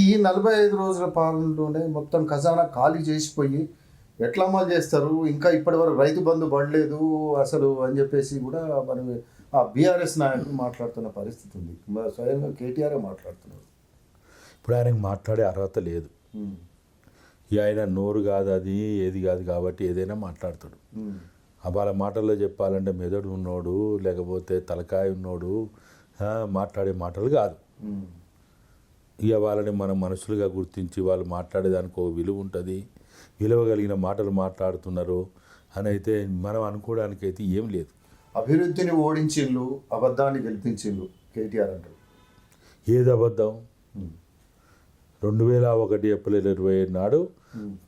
ఈ నలభై ఐదు రోజుల పాలనలోనే మొత్తం ఖజానా ఖాళీ చేసిపోయి ఎట్లా అమలు చేస్తారు? ఇంకా ఇప్పటి వరకు రైతు బంధు పడలేదు అసలు అని చెప్పేసి కూడా మనం ఆ బీఆర్ఎస్ నాయకులు మాట్లాడుతున్న పరిస్థితి ఉంది. స్వయంగా కేటీఆర్ మాట్లాడుతున్నారు. ఇప్పుడు ఆయనకు మాట్లాడే అర్హత లేదు. ఆయన నోరు కాదు అది ఏది కాదు కాబట్టి ఏదైనా మాట్లాడతాడు. వాళ్ళ మాటల్లో చెప్పాలంటే మెదడు ఉన్నోడు లేకపోతే తలకాయ ఉన్నోడు మాట్లాడే మాటలు కాదు. ఇక వాళ్ళని మనం మనుషులుగా గుర్తించి వాళ్ళు మాట్లాడేదానికి ఒక విలువ ఉంటుంది. విలువ కలిగిన మాటలు మాట్లాడుతున్నారు అని అయితే మనం అనుకోవడానికి అయితే ఏం లేదు. అభివృద్ధిని ఓడించిళ్ళు అబద్ధాన్ని గెలిపించిళ్ళు కేటీఆర్ అంటారు. ఏది అబద్ధం? రెండు వేల ఒకటి ఏప్రిల్ ఇరవై ఏడు నాడు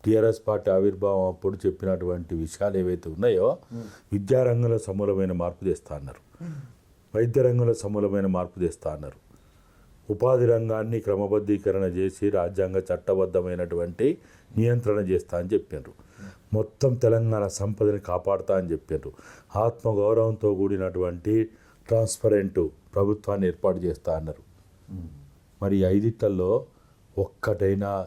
టీఆర్ఎస్ పార్టీ ఆవిర్భావం అప్పుడు చెప్పినటువంటి విషయాలు ఏవైతే ఉన్నాయో విద్యారంగంలో సమూలమైన మార్పు తెస్తా అన్నారు. వైద్య రంగంలో సమూలమైన మార్పు తెస్తా అన్నారు. ఉపాధి రంగాన్ని క్రమబద్ధీకరణ చేసి రాజ్యాంగ చట్టబద్ధమైనటువంటి నియంత్రణ చేస్తా అని చెప్పారు మొత్తం తెలంగాణ సంపదని కాపాడుతా అని చెప్పారు ఆత్మగౌరవంతో కూడినటువంటి ట్రాన్స్పరెంట్ ప్రభుత్వాన్ని ఏర్పాటు చేస్తా అన్నారు. మరి ఐదిట్లలో ఒక్కటైనా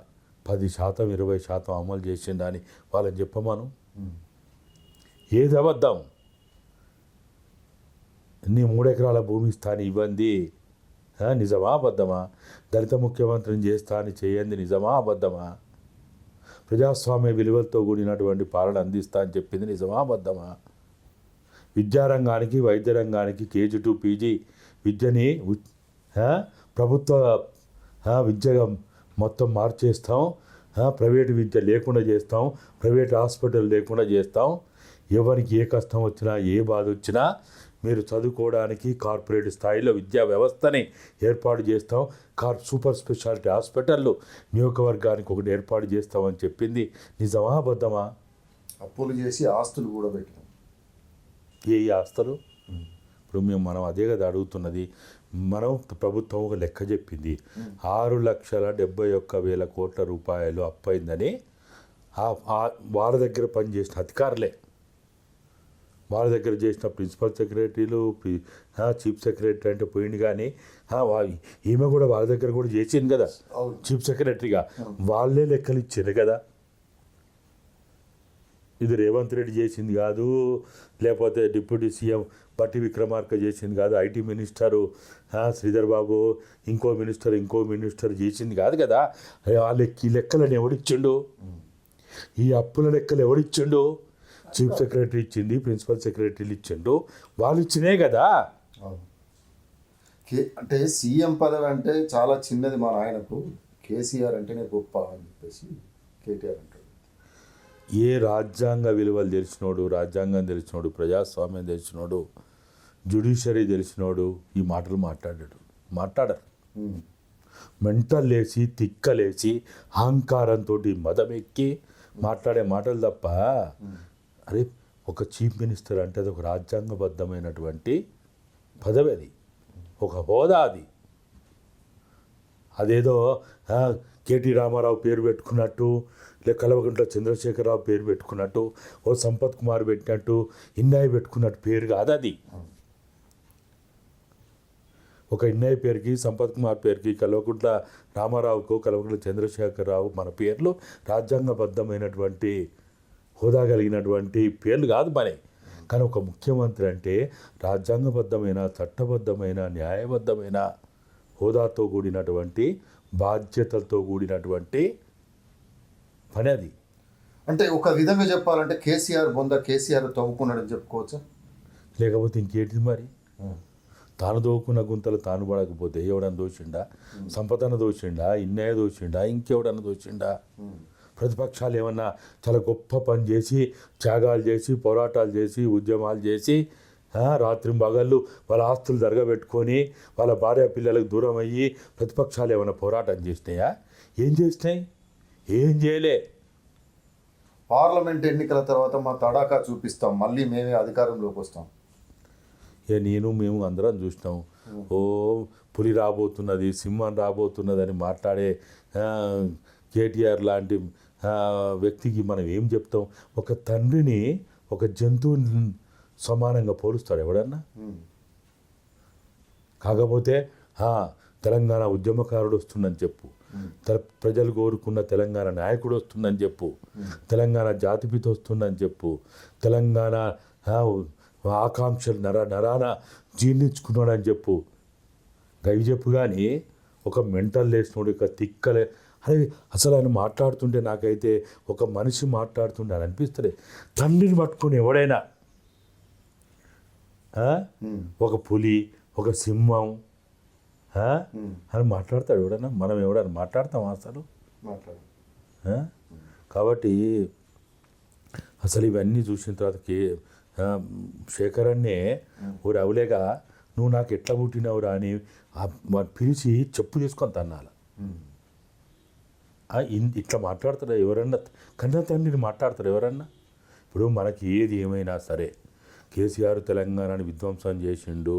పది శాతం ఇరవై శాతం అమలు చేసిందని వాళ్ళని చెప్పమను? ఏది అబద్ధం? నీ మూడెకరాల భూమి స్థాని ఇవ్వండి నిజమా అబద్ధమా? దళిత ముఖ్యమంత్రిని చేస్తా అని చేయండి నిజమా అబద్ధమా? ప్రజాస్వామ్య విలువలతో కూడినటువంటి పాలన అందిస్తా అని చెప్పింది నిజమా అబద్ధమా? విద్యారంగానికి వైద్య రంగానికి కేజీ టు పీజీ విద్యని ప్రభుత్వ విద్యగా మొత్తం మార్చేస్తాం ప్రైవేటు విద్య లేకుండా చేస్తాం ప్రైవేట్ హాస్పిటల్ లేకుండా చేస్తాం. ఎవరికి ఏ కష్టం వచ్చినా ఏ బాధ వచ్చినా మీరు చదువుకోవడానికి కార్పొరేట్ స్థాయిలో విద్యా వ్యవస్థని ఏర్పాటు చేస్తాం. కార్ సూపర్ స్పెషాలిటీ హాస్పిటళ్ళు నియోజకవర్గానికి ఒకటి ఏర్పాటు చేస్తామని చెప్పింది. నిజమా అబద్ధమా? అప్పులు చేసి ఆస్తులు కూడా పెట్టినాం. ఏ ఆస్తులు? ఇప్పుడు మేము మనం అదే కదా అడుగుతున్నది. మనం ప్రభుత్వం ఒక లెక్క చెప్పింది. ఆరు లక్షల డెబ్బై ఒక్క వేల కోట్ల రూపాయలు ఆ- వాళ్ళ దగ్గర పనిచేసిన అధికారులే వాళ్ళ దగ్గర చేసిన ప్రిన్సిపల్ సెక్రటరీలు చీఫ్ సెక్రటరీ అంటే పోయింది కానీ ఈమె కూడా వాళ్ళ దగ్గర కూడా చేసింది కదా. చీఫ్ సెక్రటరీగా. వాళ్ళే లెక్కలు ఇచ్చారు కదా. ఇది రేవంత్ రెడ్డి చేసింది కాదు లేకపోతే డిప్యూటీ సీఎం బట్టి విక్రమార్క చేసింది కాదు ఐటీ మినిస్టరు శ్రీధర్ బాబు ఇంకో మినిస్టర్ ఇంకో మినిస్టర్ చేసింది కాదు కదా. ఆ లెక్క ఈ లెక్కలను ఎవడిచ్చిండు ఈ అప్పుల లెక్కలు ఎవడిచ్చిండు చీఫ్ సెక్రటరీ ఇచ్చింది ప్రిన్సిపల్ సెక్రటరీలు ఇచ్చిండు వాళ్ళు ఇచ్చినే కదా? అంటే సీఎం పదవి అంటే చాలా చిన్నది మా నాయనకు. కేసీఆర్ అంటేనే గొప్ప అని చెప్పేసి కేటీఆర్ అంటాడు. ఏ రాజ్యాంగ విలువలు తెలిసినోడు రాజ్యాంగం తెలిసినోడు ప్రజాస్వామ్యం తెలిసినోడు జ్యుడిషియరీ తెలిసినోడు ఈ మాటలు మాట్లాడాడు. మాట్లాడరు. ఉమ్, మెంటల్ లేచి తిక్కలేసి అహంకారంతో మదమెక్కి మాట్లాడే మాటలు తప్ప అరే ఒక చీఫ్ మినిస్టర్ అంటే అది ఒక రాజ్యాంగబద్ధమైనటువంటి పదవి అది. ఒక హోదా అది. అదేదో కేటీ రామారావు పేరు పెట్టుకున్నట్టు లేక కలవకుంట్ల చంద్రశేఖరరావు పేరు పెట్టుకున్నట్టు ఓ సంపత్ కుమార్ పెట్టినట్టు ఇన్నాయి పెట్టుకున్నట్టు పేరు కాదు అది. ఒక ఇన్నయ్య పేరుకి సంపత్ కుమార్ పేరుకి కల్వకుంట్ల రామారావుకు కల్వకుంట్ల చంద్రశేఖరరావు మన పేర్లు రాజ్యాంగబద్ధమైనటువంటి హోదా కలిగినటువంటి పేర్లు కాదు మనే కానీ ఒక ముఖ్యమంత్రి అంటే రాజ్యాంగబద్ధమైన చట్టబద్ధమైన న్యాయబద్ధమైన హోదాతో కూడినటువంటి బాధ్యతలతో కూడినటువంటి పని అది. అంటే ఒక విధంగా చెప్పాలంటే కేసీఆర్ బొంద కేసీఆర్ తవ్వుకున్నాడని చెప్పుకోవచ్చా? లేకపోతే ఇంకేంటిది మరి? తాను దోకున్న గుంతలు తాను పడకపోతే ఎవడన్నా దోచిండా? సంపదన దోచిండా? ఇన్నయ్య దోచిండా? ఇంకెవడన్నా దోచిండా? ప్రతిపక్షాలు ఏమన్నా చాలా గొప్ప పని చేసి త్యాగాలు చేసి పోరాటాలు చేసి ఉద్యమాలు చేసి ఆ, రాత్రి పగళ్ళు వాళ్ళ ఆస్తులు జరగబెట్టుకొని వాళ్ళ భార్య పిల్లలకు దూరం అయ్యి ప్రతిపక్షాలు ఏమైనా పోరాటం చేసినాయా? ఏం చేసినాయి? ఏం చేయలే. పార్లమెంట్ ఎన్నికల తర్వాత మా తడాకా చూపిస్తాం. మళ్ళీ మేమే అధికారంలోకి వస్తాం. ఇక నేను మేము అందరం చూసినాం. ఓ పులి రాబోతున్నది సింహం రాబోతున్నది అని మాట్లాడే కేటీఆర్ లాంటి వ్యక్తికి మనం ఏం చెప్తాం? ఒక తండ్రిని ఒక జంతువుని సమానంగా పోలుస్తాడు ఎవడన్నా? కాకపోతే తెలంగాణ ఉద్యమకారుడు వస్తుందని చెప్పు. ప్రజలు కోరుకున్న తెలంగాణ నాయకుడు వస్తుందని చెప్పు. తెలంగాణ జాతిపిత వస్తుందని చెప్పు. తెలంగాణ ఆకాంక్షలు నర నరాన జీర్ణించుకున్నాడని చెప్పు. గవి చెప్పు కానీ ఒక మెంటల్ లేసినోడు ఇక తిక్కలే అరే అసలు ఆయన మాట్లాడుతుంటే నాకైతే ఒక మనిషి మాట్లాడుతుంటే అని అనిపిస్తుంది తండ్రిని పట్టుకొని ఎవడైనా ఒక పులి ఒక సింహం అని మాట్లాడతాడు ఎవడన్నా? మనం ఎవడన్నా మాట్లాడతాం అసలు? కాబట్టి అసలు ఇవన్నీ చూసిన తర్వాత కే ఆ, శేఖరన్నే ఓ అవులేగా నువ్వు నాకు ఎట్లా పుట్టినవురా అని పిలిచి చెప్పు తీసుకొని తన్నాల. ఇట్లా మాట్లాడతారా ఎవరన్నా? కన్నా తండ్రిని మాట్లాడతారు ఎవరన్నా? ఇప్పుడు మనకి ఏది ఏమైనా సరే కేసీఆర్ తెలంగాణని విధ్వంసం చేసిండు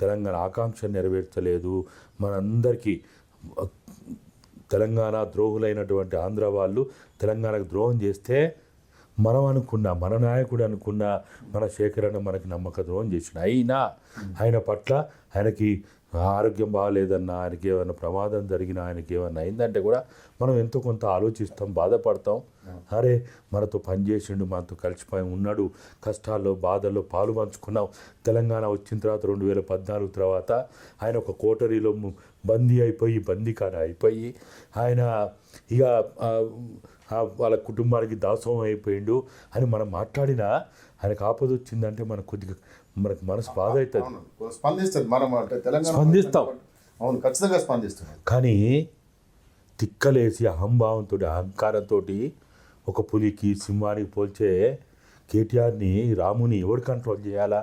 తెలంగాణ ఆకాంక్ష నెరవేర్చలేదు మనందరికీ తెలంగాణ ద్రోహులైనటువంటి ఆంధ్ర వాళ్ళు తెలంగాణకు ద్రోహం చేస్తే మనం అనుకున్న మన నాయకుడు అనుకున్న మన శేఖరన్న మనకి నమ్మక ద్రోహం చేసిన అయినా ఆయన పట్ల ఆయనకి ఆరోగ్యం బాగాలేదన్నా ఆయనకి ఏమైనా ప్రమాదం జరిగినా ఆయనకి ఏమైనా అయిందంటే కూడా మనం ఎంతో కొంత ఆలోచిస్తాం బాధపడతాం. అరే మనతో పనిచేసిండు మనతో కలిసిపోయి ఉన్నాడు కష్టాల్లో బాధల్లో పాలు పంచుకున్నాం. తెలంగాణ వచ్చిన తర్వాత రెండు వేల పద్నాలుగు తర్వాత ఆయన ఒక కోటరీలో బందీ అయిపోయి బందీకాన అయిపోయి ఆయన ఇక వాళ్ళ కుటుంబానికి దాసోహం అయిపోయిండు అని మనం మాట్లాడినా ఆయనకు ఆపద వచ్చిందంటే మనకు కొద్దిగా మనకు మనసు బాధ అవుతుంది స్పందిస్తుంది మనం అంటే తెలంగాణ స్పందిస్తాం. అవును ఖచ్చితంగా స్పందిస్తున్నాం కానీ తిక్కలేసి అహంభావంతో అహంకారంతో ఒక పులికి సింహానికి పోల్చే కేటీఆర్ని రాముని ఎవడు కంట్రోల్ చేయాలా?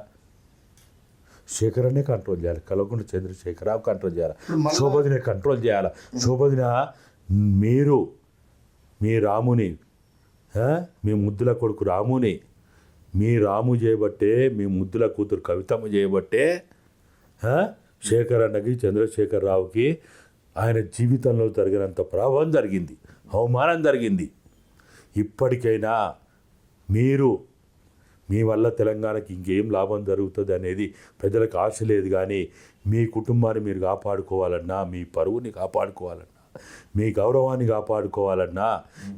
శేఖరనే కంట్రోల్ చేయాలి? కలవకుండా చంద్రశేఖరరావు కంట్రోల్ చేయాలి? శోభదిని కంట్రోల్ చేయాలి? శోభదిన మీరు మీ రాముని మీ ముద్దుల కొడుకు రాముని మీ రాము చేయబట్టే మీ ముద్దుల కూతురు కవితమ్మ చేయబట్టే శేఖర్ అన్నకి చంద్రశేఖర్ రావుకి ఆయన జీవితంలో జరిగినంత ప్రభావం జరిగింది అవమానం జరిగింది. ఇప్పటికైనా మీరు మీ వల్ల తెలంగాణకి ఇంకేం లాభం జరుగుతుంది అనేది ప్రజలకు ఆశ లేదు కానీ మీ కుటుంబాన్ని మీరు కాపాడుకోవాలన్నా మీ పరువుని కాపాడుకోవాలన్నా మీ గౌరవాన్ని కాపాడుకోవాలన్నా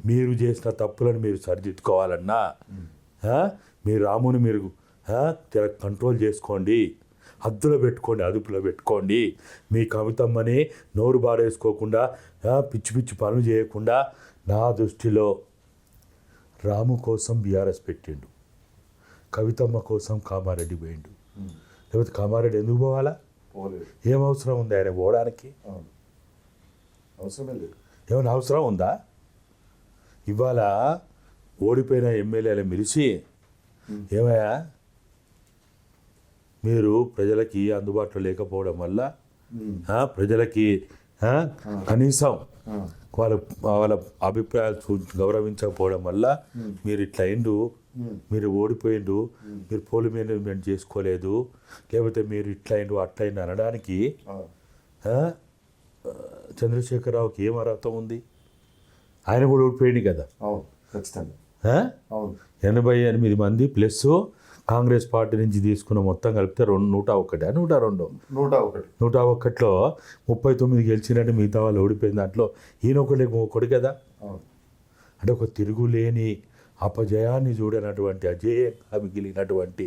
మీరు చేసిన తప్పులను మీరు సరిదిద్దుకోవాలన్నా మీ రాముని మీరు తెర- కంట్రోల్ చేసుకోండి. హద్దులో పెట్టుకోండి అదుపులో పెట్టుకోండి. మీ కవితమ్మని నోరు బారేసుకోకుండా పిచ్చి పిచ్చి పనులు చేయకుండా నా దృష్టిలో రాము కోసం బీఆర్ఎస్ పెట్టిండు. కవితమ్మ కోసం కామారెడ్డి పోయిండు. లేకపోతే కామారెడ్డి ఎందుకు పోవాలా? ఏం అవసరం ఉంది ఆయన పోవడానికి? అవసరమే లేదు. ఏమైనా అవసరం ఉందా? ఇవాళ ఓడిపోయిన ఎమ్మెల్యేలు మెరిసి ఏమయ్యా? మీరు ప్రజలకి అందుబాటులో లేకపోవడం వల్ల ప్రజలకి కనీసం వాళ్ళ వాళ్ళ అభిప్రాయాలు చూ గౌరవించకపోవడం వల్ల మీరు ఇట్లా అయిండు మీరు ఓడిపోయిండు మీరు పోలి మేనేజ్మెంట్ చేసుకోలేదు లేకపోతే మీరు ఇట్లా అయిండు అట్లా అయిండు అనడానికి చంద్రశేఖరరావుకి ఏం అర్హత ఉంది? ఆయన కూడా ఓడిపోయింది కదా. ఖచ్చితంగా. ఎనభై ఎనిమిది మంది ప్లస్ కాంగ్రెస్ పార్టీ నుంచి తీసుకున్న మొత్తం కలిపితే రెండు నూట ఒకటి నూట రెండు. నూట ఒకటి. నూట ఒక్కట్లో ముప్పై తొమ్మిది గెలిచినట్టు మిగతా వాళ్ళు ఓడిపోయిన దాంట్లో ఈయన ఒకటి ఒకటి కదా? అంటే ఒక తిరుగులేని అపజయాన్ని చూడనటువంటి అజేయంగా మిగిలినటువంటి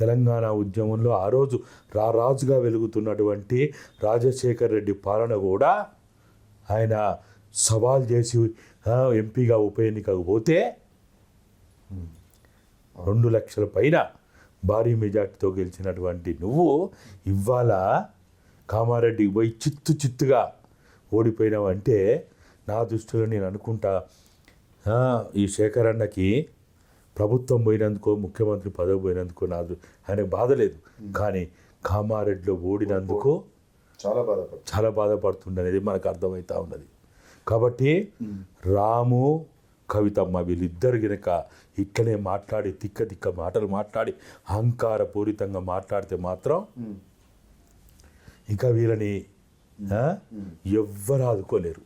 తెలంగాణ ఉద్యమంలో ఆ రోజు రారాజుగా వెలుగుతున్నటువంటి రాజశేఖర్ రెడ్డి పాలన కూడా ఆయన సవాల్ చేసి ఎంపీగా ఉప ఎన్నికకు పోతే రెండు లక్షల పైన భారీ మెజార్టీతో గెలిచినటువంటి నువ్వు ఇవాళ కామారెడ్డికి పోయి చిత్తు చిత్తుగా ఓడిపోయినావంటే నా దృష్టిలో నేను అనుకుంటా ఈ శేఖర్ అన్నకి ప్రభుత్వం పోయినందుకో ముఖ్యమంత్రి పదవి పోయినందుకో నా ఆయనకు బాధ లేదు. కానీ కామారెడ్డిలో ఓడినందుకు చాలా బాధపడుతుంది. చాలా బాధపడుతుండనేది మనకు అర్థమవుతా ఉన్నది. కాబట్టి రాము కవితమ్మ వీళ్ళిద్దరు గనక ఇట్లనే మాట్లాడి తిక్క తిక్క మాటలు మాట్లాడి అహంకారపూరితంగా మాట్లాడితే మాత్రం ఇంకా వీళ్ళని ఎవ్వరు ఆదుకోలేరు.